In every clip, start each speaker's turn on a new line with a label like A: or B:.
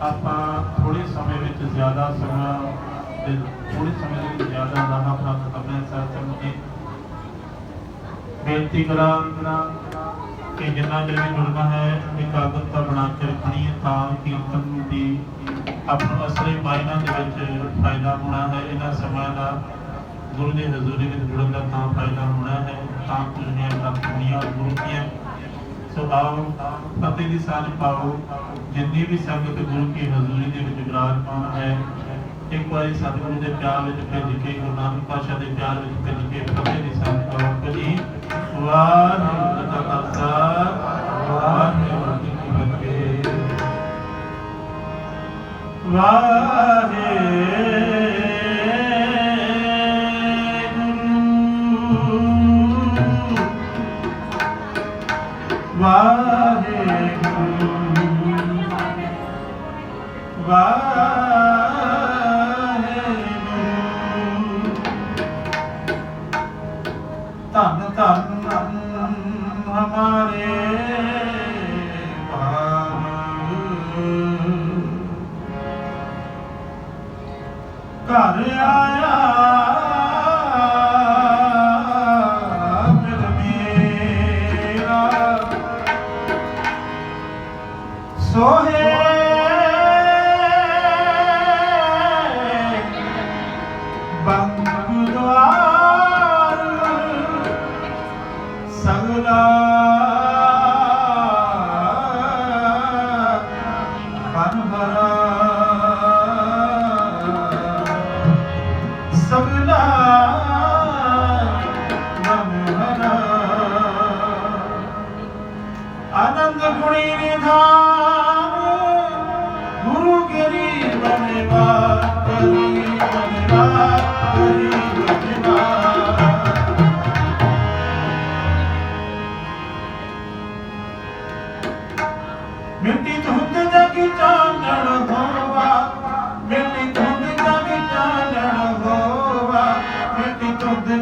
A: ਆਪਾਂ ਥੋੜੇ ਸਮੇਂ ਵਿੱਚ ਜ਼ਿਆਦਾ ਸਮਾਂ ਤੇ ਥੋੜੇ ਸਮੇਂ ਦੇ ਵਿੱਚ ਜ਼ਿਆਦਾ ਲਾਹਾ ਪ੍ਰਾਪਤ ਕਰਨਾ ਹੈ ਸਤਿਗੁਰੂ ਬੇਨਤੀ ਕਰਾਂ ਕਿ ਜਿੰਨਾ ਚਿਰ ਵੀ ਜੁੜਨਾ ਹੈ, ਇਕਾਗਰਤਾ ਬਣਾ ਕੇ ਰੱਖਣੀ ਹੈ, ਤਾਂ ਕੀਰਤਨ ਦੀ ਆਪਣਾ ਅਸਲੀ ਮਾਇਨਾ ਦੇ ਵਿੱਚ ਫਾਇਦਾ ਹੋਣਾ ਹੈ, ਇਹਨਾਂ ਸਮਾਂ ਦਾ ਗੁਰੂ ਦੀ ਹਜ਼ੂਰੀ ਵਿੱਚ ਜੁੜਨ ਦਾ ਤਾਂ ਫਾਇਦਾ ਹੋਣਾ ਹੈ, ਤਾਂ ਤੁਝੇ ਪ੍ਰਾਪਤੀਆਂ ਗੁਰੂ ਦੀਆਂ ਸੋ ਫਤਿਹ ਦੀ ਸਾਂਝ ਪਾਓ। ਜਿੰਨੀ ਵੀ ਸੰਗਤ ਗੁਰੂ ਕੀ ਹਜ਼ੂਰੀ ਦੇ ਵਿੱਚ ਵਿਰਾਜਮਾਨ ਹੈ, ਇੱਕ ਵਾਰੀ ਸਤਿਗੁਰੂ ਦੇ ਪਿਆਰ ਵਿੱਚ ਭਿੱਜ ਕੇ, ਗੁਰੂ ਨਾਨਕ ਪਾਤਸ਼ਾਹ ਦੇ ਪਿਆਰ ਵਿੱਚ ਭਿੱਜ ਕੇ ਫਤਿਹ ਦੀ ਸਾਂਝ ਪਾਓ। ਕਦੀ ਵਾਹਿਗੁਰੂ ਜੀ ਖਾਲਸਾ, ਵਾਹਿਗੁਰੂ ਜੀ ਕੀ ਫਤਿਹ। ਵਾਹਿਗੁਰੂ ਵਾਹਿਗੁਰੂ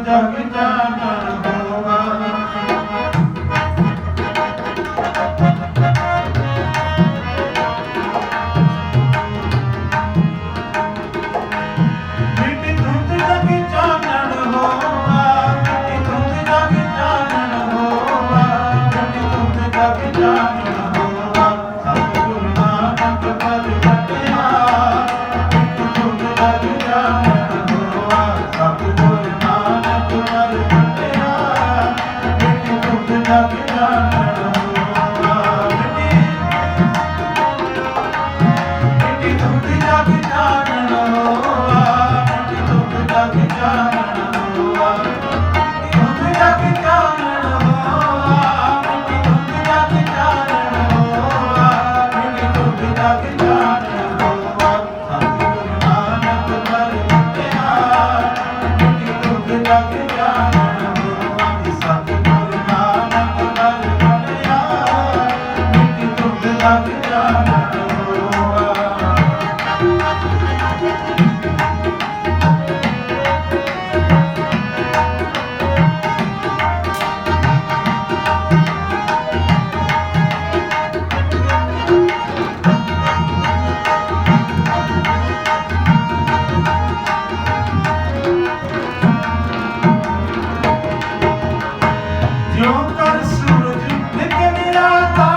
A: ਜਗ ਜਾਣਾ Yeah.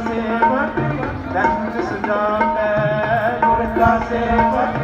A: ਸੇਵਕ ਦੰਦ ਸਜਾਵੇ ਗੁਰ ਦਾ ਸੇਵਕ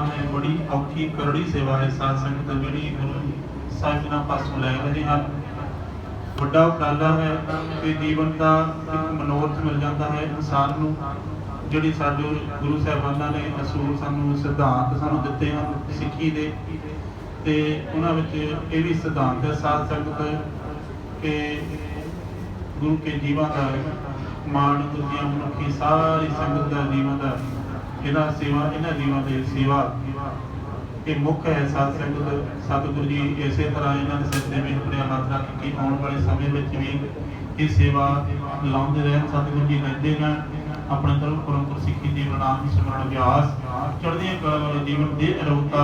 A: ਸੇਵਾ ਹੈ ਬੜੀ ਔਖੀ ਕਰੜੀ ਸੇਵਾ ਹੈ ਸਾਧ ਸੰਗਤ ਜਿਹੜੀ ਗੁਰੂ ਸਾਹਿਬ ਪਾਸੋਂ ਲੈ ਰਹੇ ਹਨ। ਵੱਡਾ ਉਪਰਾਲਾ ਹੈ ਕਿ ਜੀਵਨ ਦਾ ਇੱਕ ਮਨੋਰਥ ਮਿਲ ਜਾਂਦਾ ਹੈ ਇਨਸਾਨ ਨੂੰ, ਜਿਹੜੀ ਸਾਡੇ ਗੁਰੂ ਸਾਹਿਬਾਨਾਂ ਨੇ ਅਸੂਲ ਸਾਨੂੰ, ਸਿਧਾਂਤ ਸਾਨੂੰ ਦਿੱਤੇ ਹਨ ਸਿੱਖੀ ਦੇ। ਤੇ ਉਹਨਾਂ ਵਿੱਚ ਇਹ ਵੀ ਸਿਧਾਂਤ ਹੈ, ਸਾਧ ਸੰਗਤ, ਕਿ ਗੁਰੂ ਕੇ ਜੀਵਾਂ ਦਾ ਮਾਣ ਦੁਨੀਆ ਮਨੁੱਖੀ ਸਾਰੀ ਸੰਗਤ ਦਾ ਜੀਵਾਂ ਦਾ ਇਹਦਾ ਸੇਵਾ, ਇਹਨਾਂ ਜੀਵਾਂ ਦੀ ਸੇਵਾ। ਇਹ ਮੁੱਖ ਹੈ ਸਾਧ ਸੰਗਤ, ਸਤਿਗੁਰੂ ਜੀ, ਇਸੇ ਤਰ੍ਹਾਂ ਇਹਨਾਂ ਦੇ ਸਿਰ ਤੇ ਵੀ ਆਪਣੇ ਹੱਥ ਰੱਖ ਕੇ ਆਉਣ ਵਾਲੇ ਸਮੇਂ ਵਿੱਚ ਵੀ ਇਹ ਸੇਵਾ ਲਾਉਂਦੇ ਰਹਿਣ, ਸਤਿਗੁਰੂ ਜੀ ਕਹਿੰਦੇ ਨੇ ਆਪਣੇ ਧਰਮ ਪਰਮ ਸਿੱਖੀ ਜੀਵਨ ਨਾਮ ਦੀ ਸਿਮਰਨ ਅਭਿਆਸ, ਚੜ੍ਹਦੀਆਂ ਕਲਾ ਵਾਲੇ ਜੀਵਨ ਦੇ ਅਰੋਤਾ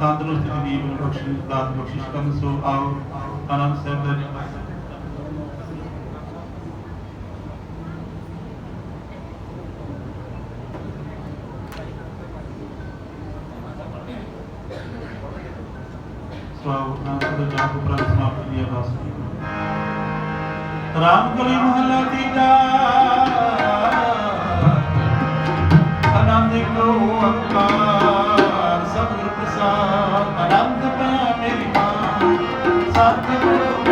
A: ਤੰਦਰੁਸਤ ਜੀਵਨ ਬਖਸ਼ਿਸ਼, ਦਾਤ ਬਖਸ਼ਿਸ਼ ਕਰਨ, ਸੋ ਆਓ, ਆਨੰਦ ਸਾਹਿਬ ਦੇ ਸਵਾਗਤ ਦਾ ਜਾਪ ਪ੍ਰਣ ਸਮਾਪਤ ਦੀ ਅਰਦਾਸ ਰਾਮ ਕਲੀ ਮਹਲਾ ਤੀਜਾ। ਆਨੰਦ ਕੋ ਅੰਕਾਰ, ਸਤਿਗੁਰ ਪ੍ਰਸਾਦ ਆਨੰਦ ਪਿਆ ਮੇਰੀ ਮਾਂ ਸਤਿਗੁਰ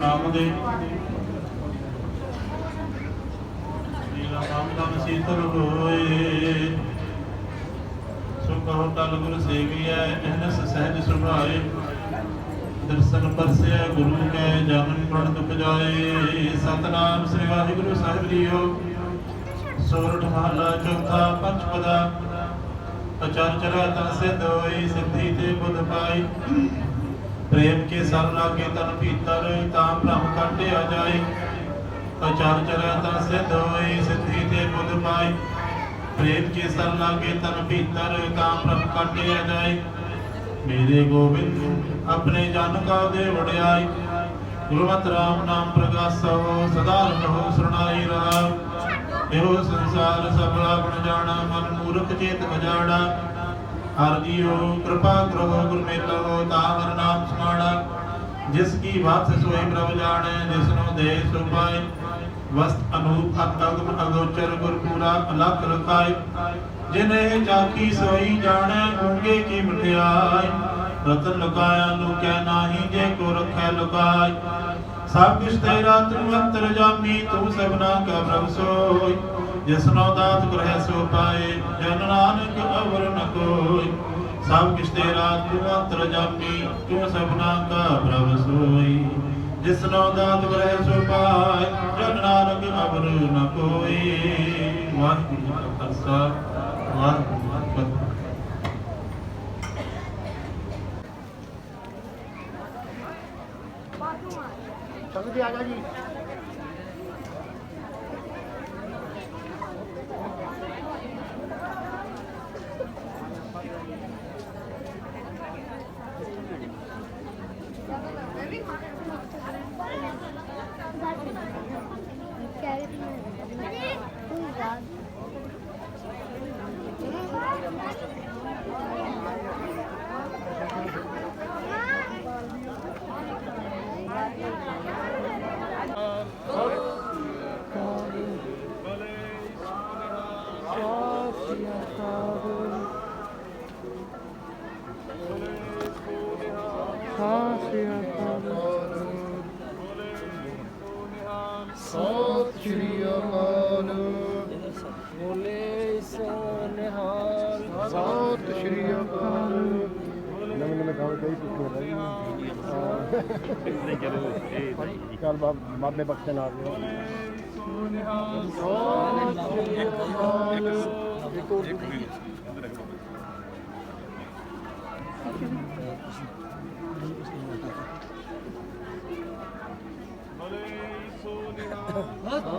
A: ਨਾਮ ਦੇ। ਜੀਲਾ ਨਾਮ ਦਾ ਸੀਤਲ ਹੋਏ। ਸੋ ਕਹੋ ਤਲ ਗੁਰ ਸੇਵੀਐ ਇਹਨਸ ਸਹਿਜ ਸੁਭਾਏ। ਦਰਸ਼ਨ ਪਰਸਿਆ ਗੁਰੂ ਕੈ ਜਨਮ ਮਰਨ ਦੁਖ ਜਾਏ। ਸਤਨਾਮ ਸ੍ਰੀ ਵਾਹਿਗੁਰੂ ਸਾਹਿਬ ਜੀਓ। ਸੋਰਠ ਮਹਲਾ ਚੌਥਾ ਪੰਚਪਦਾ। ਅਚਰ ਚਰਾ ਤਨ ਸਿਧ ਹੋਈ, ਸਿੱਧੀ ਤੇ ਬੁੱਧ ਪਾਈ। ਪ੍ਰੇਮ ਕੇ ਸਰ ਲਾਗੇ ਤਨ ਭੀਤਰ ਤਾਂ ਬ੍ਰਹਮ ਕਾਟਿਆ ਜਾਏ। ਅਚਰ ਚਰਾ ਤਨ ਸਿਧ ਹੋਈ, ਸਿੱਧੀ ਤੇ ਬੁੱਧ ਪਾਈ। ਪ੍ਰੇਮ ਕੇ ਸਰ ਲਾਗੇ ਤਨ ਭੀਤਰ ਤਾਂ ਬ੍ਰਹਮ ਕਾਟਿਆ ਜਾਏ। ਮੇਰੇ ਗੋਬਿੰਦ, ਆਪਣੇ ਜਨ ਕਾ ਦੇ ਵਡਿਆਈ। ਗੁਰਮਤਿ ਰਾਮ ਨਾਮ ਪ੍ਰਗਾਸੋ, ਸਦਾ ਰਹੋ ਸਰਣਾਈ ਰਹਾ ਇਹੋ ਸੰਸਾਰ ਸਭਲਾ ਗੁਣ ਜਾਣਾ, ਮਨ ਮੂਰਖ ਚੇਤ ਵਜਾਣਾ ਹਰ ਜੀਓ ਕਿਰਪਾ ਕਰੋ, ਗੁਰ ਮੇਲੋ ਤਾ ਹਰ ਨਾਮ ਸਮਾਣਾ। ਜਿਸ ਕੀ ਬਾਤ ਸੋਈ ਪ੍ਰਭ ਜਾਣੈ, ਜਿਸ ਨੂੰ ਦੇ ਸੋ ਪਾਏ। ਵਸਤ ਅਨੂਪ ਅਤਗਮ ਅਗੋਚਰ, ਗੁਰ ਪੂਰਾ ਅਲਖ ਰਖਾਏ। ਜਿਨੇ ਜਾਕੀ ਸੋਈ ਜਾਣੈ ਗੂੰਗੇ ਕੀ ਮਠਿਆਈ ਰਤਨ ਲੁਕਾਇਆ ਨੂੰ ਲੁਕਿਆ ਨਾਹੀ, ਜੇ ਕੋ ਰਖੈ ਲੁਕਾਈ ਸਭ ਕੁਛ ਤੇਰਾ ਤੂੰ ਅੰਤਰ ਜਾਮੀ, ਤੂੰ ਸਭਨਾ ਕਾ ਪ੍ਰਭ ਸੋਈ। ਜਿਸਨੋ ਦਾਤ ਗ੍ਰਹਿ ਸੋ ਪਾਏ, ਜਨ ਨਾਨਕ ਅਵਰ ਨ ਕੋਈ। ਸਭ ਕੁਛ ਤੇਰਾ ਤੂੰ ਅੰਤਰ ਜਾਮੀ, ਤੂੰ ਸਭਨਾ ਕਾ ਪ੍ਰਭ ਸੋਈ। ਜਿਸਨੋ ਦਾਤ ਗ੍ਰਹਿ ਸੋ ਪਾਏ, ਜਨ ਨਾਨਕ ਅਵਰ ਨ ਕੋਈ। ਵਾਹਿਗੁਰੂ ਜੀ ਕਾ ਖਾਲਸਾ, ਵਾਹਿਗੁਰੂ
B: ਚੱਲ ਬਾਬੇ ਬਖਸ਼ਣ ਆ ਗਏ
C: ਸਤਿ